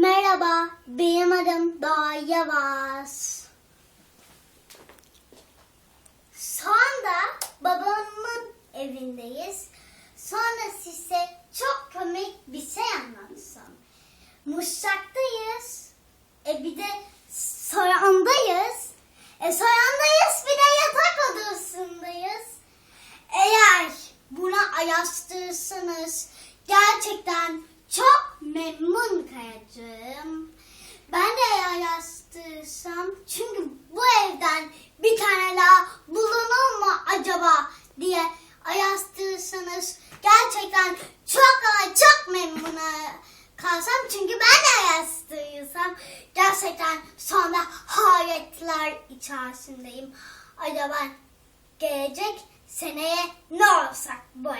Merhaba, benim adım Doğa Yavaz. Şu anda babamın evindeyiz. Sonra size çok komik bir şey anlatsam. Muşaktayız. E bir de soyandayız. E soyandayız bir de yatak odasındayız. Eğer buna ayastırırsanız gerçekten kalacağım. Ben de ayastırsam çünkü bu evden bir tane daha bulunur mu acaba diye ayastırırsanız gerçekten çok ama çok memnun kalsam çünkü ben de ayastırsam gerçekten sonra hayretler içerisindeyim. Acaba gelecek seneye ne olacak bu?